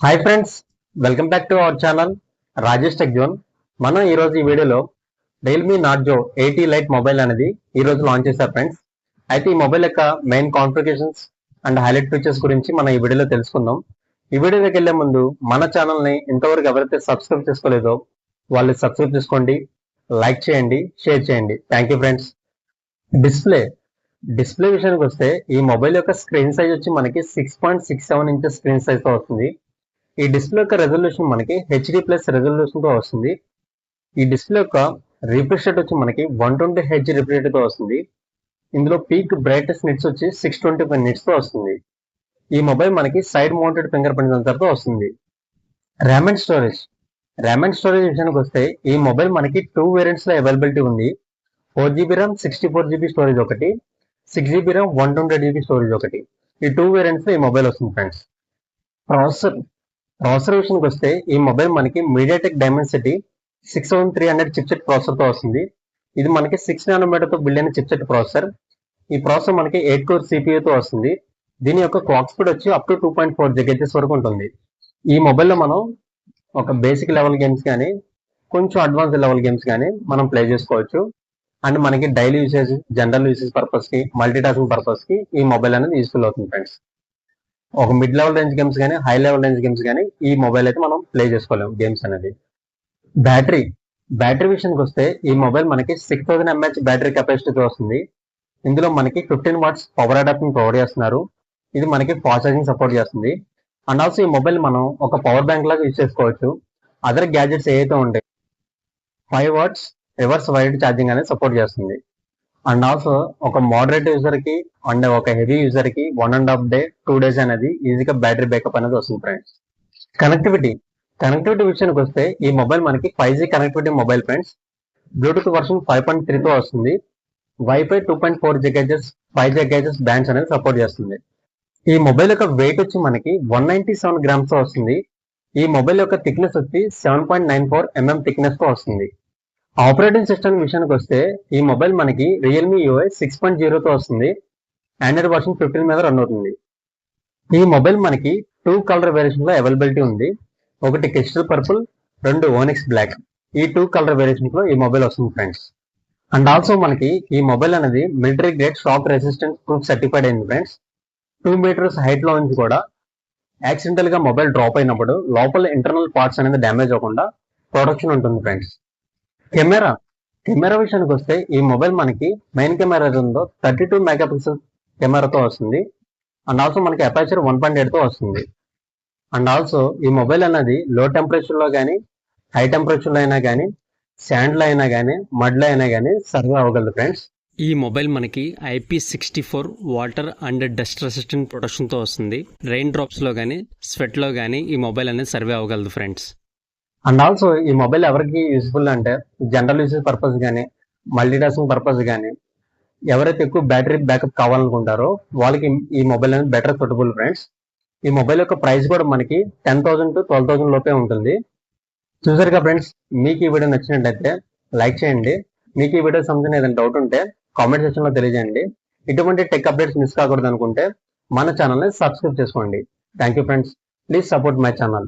Hi friends welcome back to our channel Rajesh tech zone మనం ఈ ఈ వీడియోలో Realme Narzo eighty lite mobile అనేది ఈ రోజు లాంచ్ చేశారు ఫ్రెండ్స్ అయితే ఈ మొబైల్ యొక్క main configurations and highlight features గురించి మనం ఈ వీడియోలో తెలుసుకుందాం. ఈ వీడియోకి వెళ్ళే ముందు మన ఛానల్ని ఇంతవరకు ఎవరైతే సబ్స్క్రైబ్ చేసుకోలేదో వాళ్ళు సబ్స్క్రైబ్ చేసుకోండి లైక్ చేయండి షేర్ చేయండి. Thank you friends display display విషయానికి వస్తే ఈ మొబైల్ యొక్క స్క్రీన్ సైజ్ వచ్చి మనకి six point six seven inches screen సైజ్తో వస్తుంది. ఈ డిస్ప్లే యొక్క రెజల్యూషన్ మనకి హెచ్డి ప్లస్ రెజల్యూషన్తో వస్తుంది. ఈ డిస్ప్లే యొక్క రిఫ్రెష్ రేట్ వచ్చి మనకి వన్ ట్వంటీ హెచ్ రిఫ్రెష్తో వస్తుంది. ఇందులో పీక్ బ్రైటెస్ట్ నిట్స్ వచ్చి సిక్స్ ట్వంటీ ఫైవ్ నిట్స్తో వస్తుంది. ఈ మొబైల్ మనకి సైడ్ మౌంటెడ్ ఫింగర్ ప్రింట్ సెన్సర్తో వస్తుంది. RAM and storage RAM and storage విషయానికి వస్తే ఈ మొబైల్ మనకి టూ వేరియంట్స్లో అవైలబిలిటీ ఉంది. Four GB RAM sixty four GB storage ఒకటి six GB RAM one twenty GB storage ఒకటి. ఈ టూ వేరియంట్స్లో ఈ మొబైల్ వస్తుంది ఫ్రెండ్స్ ప్రాసెసర్ ప్రాసెసర్ విషయానికి వస్తే ఈ మొబైల్ మనకి MediaTek Dimensity six thousand three hundred chipset ప్రాసెసర్తో వస్తుంది. ఇది మనకి సిక్స్ నానోమీటర్తో బిల్డ్ అయిన చిప్సెట్ ప్రాసెసర్ ఈ ప్రాసెసర్ మనకి ఎయిట్ కోర్ CPU వస్తుంది. దీని యొక్క క్లాక్ స్పీడ్ వచ్చి up to two point four gigahertz వరకు ఉంటుంది. ఈ మొబైల్లో మనం ఒక బేసిక్ లెవెల్ గేమ్స్ కానీ కొంచెం అడ్వాన్స్ లెవెల్ గేమ్స్ కానీ మనం ప్లే చేసుకోవచ్చు. అండ్ మనకి డైలీ యూసేజ్ జనరల్ యూసేజ్ పర్పస్కి మల్టీ టాస్కింగ్ పర్పస్కి ఈ మొబైల్ అనేది యూస్ఫుల్ అవుతుంది ఫ్రెండ్స్ ఒక మిడ్ లెవెల్ రేంజ్ గేమ్స్ కానీ హై లెవెల్ రేంజ్ గేమ్స్ కానీ ఈ మొబైల్ అయితే మనం ప్లే చేసుకోలేము గేమ్స్ అనేది. బ్యాటరీ బ్యాటరీ విషయానికి వస్తే ఈ మొబైల్ మనకి సిక్స్ థౌసండ్ ఎంహెచ్ బ్యాటరీ కెపాసిటీతో వస్తుంది. ఇందులో మనకి fifteen watts power adapting provide చేస్తున్నారు. ఇది మనకి ఫాస్ట్ ఛార్జింగ్ సపోర్ట్ చేస్తుంది. అండ్ ఆల్సో ఈ మొబైల్ మనం ఒక పవర్ బ్యాంక్ లాగా యూజ్ చేసుకోవచ్చు. అదర్ గ్యాజెట్స్ ఏవైతే ఉంటాయి five watts reverse wired charging అనేది సపోర్ట్ చేస్తుంది. అండ్ ఆల్సో ఒక మోడరేట్ యూజర్కి అండ్ ఒక heavy యూజర్కి one and half day two days అనేది ఈజీగా బ్యాటరీ బ్యాకప్ అనేది వస్తుంది ఫ్రెండ్స్ కనెక్టివిటీ కనెక్టివిటీ విషయానికి వస్తే ఈ మొబైల్ మనకి five G connectivity mobile friends Bluetooth version five point త్రీతో వస్తుంది. Wifi two point four gigahertz five gigahertz bands అనేది సపోర్ట్ చేస్తుంది. ఈ మొబైల్ యొక్క వెయిట్ వచ్చి మనకి వన్ నైన్టీ సెవెన్ గ్రామ్స్తో వస్తుంది. ఈ మొబైల్ యొక్క థిక్నెస్ వచ్చి seven point nine four mm థిక్నెస్తో వస్తుంది. ఆపరేటింగ్ సిస్టమ్ విషయానికి వస్తే ఈ మొబైల్ మనకి రియల్మీ యూఐ సిక్స్ పాయింట్ జీరోతో వస్తుంది. ఆండ్రాయిడ్ వర్షన్ ఫిఫ్టీన్ మీద రన్ అవుతుంది. ఈ మొబైల్ మనకి టూ కలర్ వేరియేషన్లో అవైలబిలిటీ ఉంది. ఒకటి క్రిస్టల్ పర్పుల్ రెండు ఓనిక్స్ బ్లాక్ ఈ టూ కలర్ వేరియేషన్లో ఈ మొబైల్ వస్తుంది ఫ్రెండ్స్ అండ్ ఆల్సో మనకి ఈ మొబైల్ అనేది military grade shock resistance proof certified అయింది ఫ్రెండ్స్ టూ మీటర్స్ హైట్లో నుంచి కూడా. యాక్సిడెంటల్గా మొబైల్ డ్రాప్ అయినప్పుడు లోపల ఇంటర్నల్ పార్ట్స్ అనేది డ్యామేజ్ అవ్వకుండా ప్రొటెక్షన్ ఉంటుంది ఫ్రెండ్స్ కెమెరా. కెమెరా విషయానికి వస్తే ఈ మొబైల్ మనకి మెయిన్ కెమెరా ఉందో థర్టీ టూ మెగా పిక్సెల్ కెమెరాతో వస్తుంది. అండ్ ఆల్సో మనకి అపాచర్ వన్ పాయింట్ ఎయిట్తో వస్తుంది. అండ్ ఆల్సో ఈ మొబైల్ అనేది లో టెంపరేచర్లో కానీ హై టెంపరేచర్లో అయినా కానీ శాండ్లో అయినా కానీ మడ్లో అయినా కానీ సర్వే అవ్వగలదు ఫ్రెండ్స్ ఈ మొబైల్ మనకి IP sixty four water and dust resistant ప్రొటెక్షన్తో వస్తుంది. రెయిన్ డ్రాప్స్లో కానీ స్వెట్లో కానీ ఈ మొబైల్ అనేది సర్వే అవ్వగలదు ఫ్రెండ్స్ అండ్ ఆల్సో ఈ మొబైల్ ఎవరికి యూస్ఫుల్ అంటే జనరల్ యూసేజ్ పర్పస్ కానీ మల్టీ టాస్కింగ్ పర్పస్ కానీ ఎవరైతే ఎక్కువ బ్యాటరీ బ్యాకప్ కావాలనుకుంటారో వాళ్ళకి ఈ మొబైల్ అనేది బెటర్ సూటబుల్ ఫ్రెండ్స్ ఈ మొబైల్ యొక్క ప్రైస్ కూడా మనకి ten thousand to twelve thousand లోపే ఉంటుంది. చూసారుగా ఫ్రెండ్స్ మీకు ఈ వీడియో నచ్చినట్టయితే లైక్ చేయండి. మీకు ఈ వీడియో సంబంధించిన ఏదైనా డౌట్ ఉంటే కామెంట్ సెక్షన్లో తెలియజేయండి. ఇటువంటి టెక్ అప్డేట్స్ మిస్ కాకూడదు అనుకుంటే మన ఛానల్ని సబ్స్క్రైబ్ చేసుకోండి. Thank you friends please support my channel